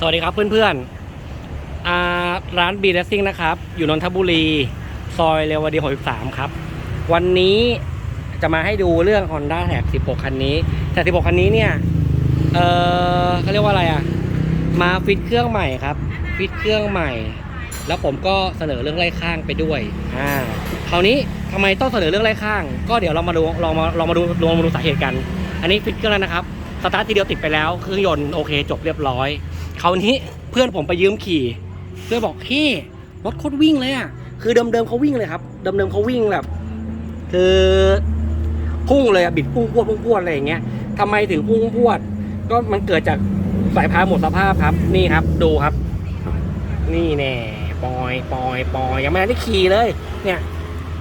สวัสดีครับเพื่อนๆอ่าร้านบีเลสซิ่งนะครับ อยู่นนทบุรี ซอยเรวดี63 ครับ วันนี้จะมาให้ดูเรื่อง Honda t a g 16 คันนี้ แต่ 16 คันนี้เนี่ย เออเขาเรียกว่าอะไรอะ มาฟิตเครื่องใหม่ครับ ฟิตเครื่องใหม่ แล้วผมก็เสนอเรื่องไล่ข้างไปด้วย อ่า คราวนี้ทำไมต้องเสนอเรื่องไล่ข้าง ก็เดี๋ยวเรามาดูลองมาลองมาดูลองมาดูสาเหตุกัน อันนี้ฟิตเครื่องแล้วนะครับ สตาร์ททีเดียวติดไปแล้ว เครื่องยนต์โอเค จบเรียบร้อย คราวนี้เพื่อนผมไปยืมขี่ เพื่อนบอกพี่รถโคตรวิ่งเลยอะคือเดิมๆเขาวิ่งเลยครับเดิมๆเขาวิ่งแบบ คือพุ่งเลยอะบิดพุ่งพวดพุ่งพวดอะไรอย่างเงี้ยทำไมถึงพุ่งพวด ก็มันเกิดจากสายพานหมดสภาพครับ นี่ครับ ดูครับ นี่แน่ปอยปอยปอยยังไม่ได้ขี่เลย เนี่ย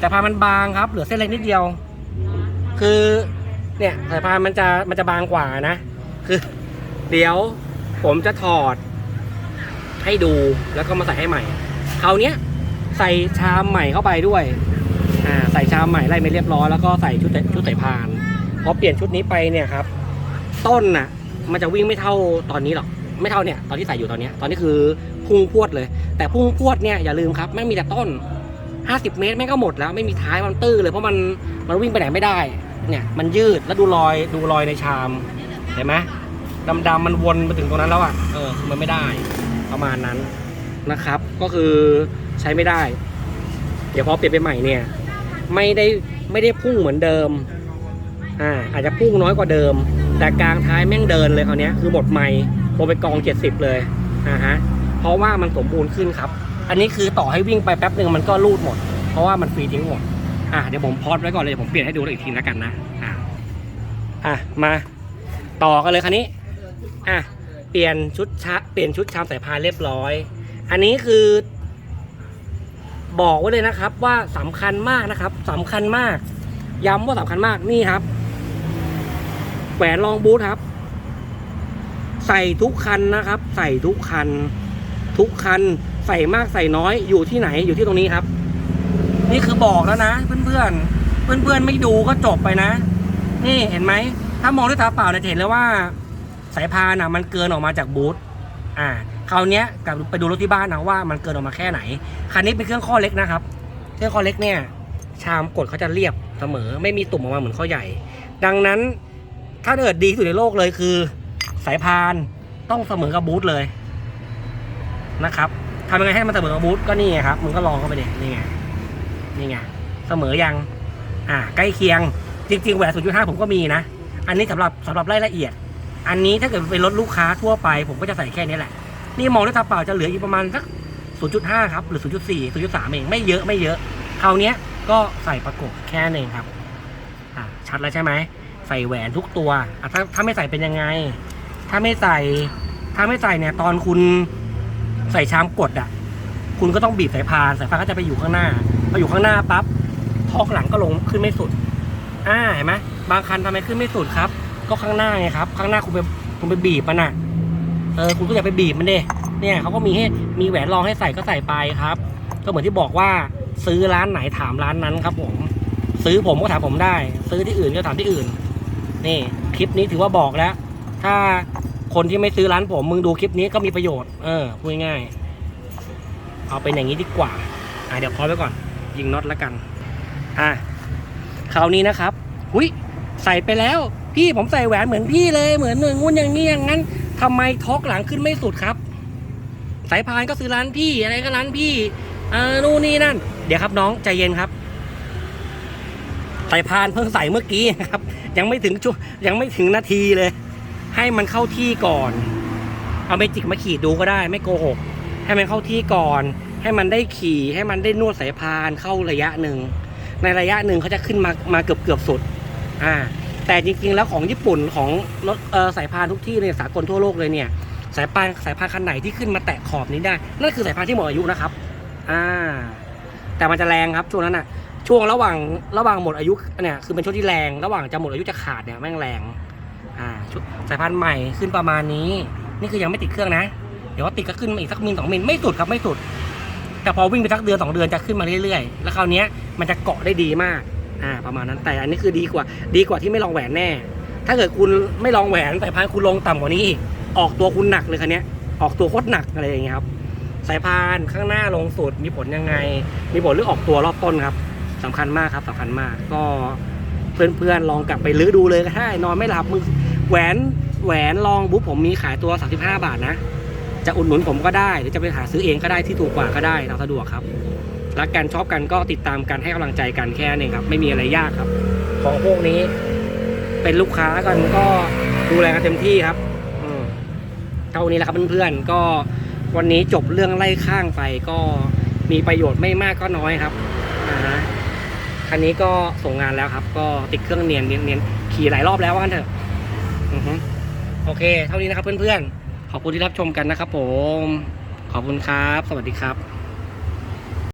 สายพานมันบางครับ เหลือเส้นเล็กนิดเดียว คือ เนี่ยสายพานมันจะมันจะบางกว่านะ คือ เดี๋ยว ผมจะถอดให้ดูแล้วก็มาใส่ให้ใหม่คราวเนี้ยใส่ชามใหม่เข้าไปด้วยอ่าใส่ชามใหม่ไล่ไม่เรียบร้อยแล้วก็ใส่ชุดชุดใส่พานพอเปลี่ยนชุดนี้ไปเนี่ยครับ ต้นน่ะ มันจะวิ่งไม่เท่าตอนนี้หรอกไม่เท่าเนี่ยตอนที่ใส่อยู่ตอนเนี้ยตอนนี้คือพุ่งพวดเลย แต่พุ่งพวดเนี่ยอย่าลืมครับแม่มีแต่ต้น 50 เมตรแม่งก็หมดแล้ว ไม่มีท้ายมันตื้อเลยเพราะมันมันวิ่งไปไหนไม่ได้ เนี่ยมันยืดแล้วดูรอยดูรอยในชามเห็นไหม ดำๆมันวนมาถึงตรงนั้นแล้วอะเออคือมันไม่ได้ประมาณนั้นนะครับ ก็คือใช้ไม่ได้ เดี๋ยวพอเปลี่ยนไปใหม่เนี่ย ไม่ได้ไม่ได้พุ่งเหมือนเดิมอ่าอาจจะพุ่งน้อยกว่าเดิม แต่กลางท้ายแม่งเดินเลยคราวเนี้ยคือหมดไม่ลงไปกอง 70 เลยอ่าฮะเพราะว่ามันสมบูรณ์ขึ้นครับ อันนี้คือต่อให้วิ่งไปแป๊บหนึ่งมันก็รูดหมด เพราะว่ามันฟรีทิ้งหมดอะเดี๋ยวผมพอดไว้ก่อนเลยเดี๋ยวผมเปลี่ยนให้ดูอีกทีแล้วกันนะอะอะมาต่อกันเลยคันนี้ อะเปลี่ยนชุดชเปลี่ยนชุดชามสายพานเรียบร้อย อันนี้คือ บอกไว้เลยนะครับ ว่าสำคัญมากนะครับสำคัญมาก ย้ำว่าสำคัญมากนี่ครับแหวนรองบูทครับ ใส่ทุกคันนะครับ ใส่ทุกคัน ทุกคัน ใส่มากใส่น้อยอยู่ที่ไหนอยู่ที่ตรงนี้ครับ นี่คือบอกแล้วนะ เพื่อนเพื่อนเพื่อนๆไม่ดูก็จบไปนะ นี่เห็นไหมถ้ามองด้วยตาเปล่าเนี่ยจะเห็นเลยว่า สายพานอะมันเกินออกมาจากบูธอ่าคราวนี้กลับไปดูรถที่บ้านนะว่ามันเกินออกมาแค่ไหนคันนี้เป็นเครื่องข้อเล็กนะครับ เครื่องข้อเล็กเนี่ย ชามกดเขาจะเรียบเสมอ ไม่มีตุ่มออกมาเหมือนข้อใหญ่ ดังนั้นถ้าเกิดดีที่สุดในโลกเลยคือ สายพานต้องเสมอกับบูธเลยนะครับทำยังไงให้มันเสมอกับบูธก็นี่ไงครับมึงก็ลองเข้าไปเด็นี่ไงนี่ไงเสมอยังอ่าใกล้เคียงจริงๆแหวน0.5ผมก็มีนะ อันนี้สำหรับสำหรับรายละเอียด อันนี้ถ้าเกิดเป็นรถลูกค้าทั่วไป ผมก็จะใส่แค่นี้แหละ นี่มองด้วยตาเปล่าจะเหลืออีกประมาณสัก 0.5 ครับ หรือ 0.4 0.3 เอง ไม่เยอะไม่เยอะคราวนี้ก็ใส่ประกบแค่นึงครับ อะ ชัดแล้วใช่ไหม ใส่แหวนทุกตัวอะถ้าถ้าไม่ใส่เป็นยังไง ถ้าไม่ใส่ ถ้าไม่ใส่เนี่ย ตอนคุณใส่ชามกดอะ คุณก็ต้องบีบสายพาน สายพานก็จะไปอยู่ข้างหน้า พออยู่ข้างหน้าปั๊บทอหลังก็ลงขึ้นไม่สุด อ่า เห็นไหมบางคันทำไมขึ้นไม่สุดครับ ก็ข้างหน้าไงครับ ข้างหน้าคุณไปคุณไปบีบมันอะ เออคุณก็อย่าไปบีบมันเด้เนี่ยเขาก็มีให้มีแหวนรองให้ใส่ก็ใส่ไปครับ ก็เหมือนที่บอกว่าซื้อร้านไหนถามร้านนั้นครับ ผม ซื้อผมก็ถามผมได้ ซื้อที่อื่นก็ถามที่อื่น นี่ คลิปนี้ถือว่าบอกแล้ว ถ้าคนที่ไม่ซื้อร้านผม มึงดูคลิปนี้ก็มีประโยชน์เออพูดง่ายเอาเป็นอย่างนี้ดีกว่า อะเดี๋ยวพอไว้ก่อน ยิงน็อตแล้วกัน อะคราวนี้นะครับ หุยใส่ไปแล้ว พี่ผมใส่แหวนเหมือนพี่เลยเหมือนหนึ่งงุ่นอย่างนี้อย่างนั้นทำไมท็อกหลังขึ้นไม่สุดครับ สายพานก็ซื้อร้านพี่อะไรก็ร้านพี่เออนู่นนี่นั่น เดี๋ยวครับน้องใจเย็นครับ สายพานเพิ่งใส่เมื่อกี้ครับ ยังไม่ถึงช่วงยังไม่ถึงนาทีเลย ให้มันเข้าที่ก่อน เอาเมจิกมาขีดดูก็ได้ ไม่โกหกให้มันเข้าที่ก่อน ให้มันได้ขี่ให้มันได้นวดสายพานเข้าระยะหนึ่งในระยะหนึ่งเขาจะขึ้นมามาเกือบเกือบสุด อ่า แต่จริงๆแล้วของญี่ปุ่นของรถสายพานทุกที่เนี่ยสากลทั่วโลกเลยเนี่ยสายพานสายพานคันไหนที่ขึ้นมาแตะขอบนี้ได้นั่นคือสายพานที่หมดอายุนะครับอ่าแต่มันจะแรงครับช่วงนั้นอะช่วงระหว่างระหว่างหมดอายุเนี่ยคือเป็นช่วงที่แรง ระหว่างจะหมดอายุจะขาดเนี่ยแม่งแรงอ่าสายพานใหม่ขึ้นประมาณนี้ นี่คือยังไม่ติดเครื่องนะ เดี๋ยวว่าติดก็ขึ้นมาอีกสักมิลสองมิลไม่สุดครับไม่สุด แต่พอวิ่งไปสักเดือนสองเดือนจะขึ้นมาเรื่อยๆ แล้วคราวนี้มันจะเกาะได้ดีมาก อ่าประมาณนั้นแต่อันนี้คือดีกว่า ดีกว่าที่ไม่ลองแหวนแน่ ถ้าเกิดคุณไม่ลองแหวนสายพานคุณลงต่ำกว่านี้อีกออกตัวคุณหนักเลยคันนี้ออกตัวโคตรหนักอะไรอย่างเงี้ยครับสายพานข้างหน้าลงสุดมีผลยังไง มีผลเรื่องออกตัวรอบต้นครับสำคัญมากครับสำคัญมากก็เพื่อนๆลองกลับไปลื้อดูเลยก็ได้นอนไม่หลับมือแหวนแหวนลองบุ๊ผมมีขายตัว 35 บาทนะ จะอุดหนุนผมก็ได้ หรือจะไปหาซื้อเองก็ได้ที่ถูกกว่าก็ได้เราสะดวกครับ รักกันชอบกันก็ติดตามกันให้กำลังใจกันแค่นั้ครับ ไม่มีอะไรยากครับ ของพวกนี้เป็นลูกค้ากันก็ดูแลกันเต็มที่ครับอืมเท่านี้แหละครับเพื่อนๆก็วันนี้จบเรื่องไล่ข้างไปก็มีประโยชน์ไม่มากก็น้อยครับอ่าฮะคันนี้ก็ส่งงานแล้วครับ ก็ติดเครื่องเนียนเนียนนยนขี่หลายรอบแล้วว่ากันเถอะอือฮึโอเค เท่านี้นะครับเพื่อนๆขอบคุณที่รับชมกันนะครับผม ขอบคุณครับ สวัสดีครับ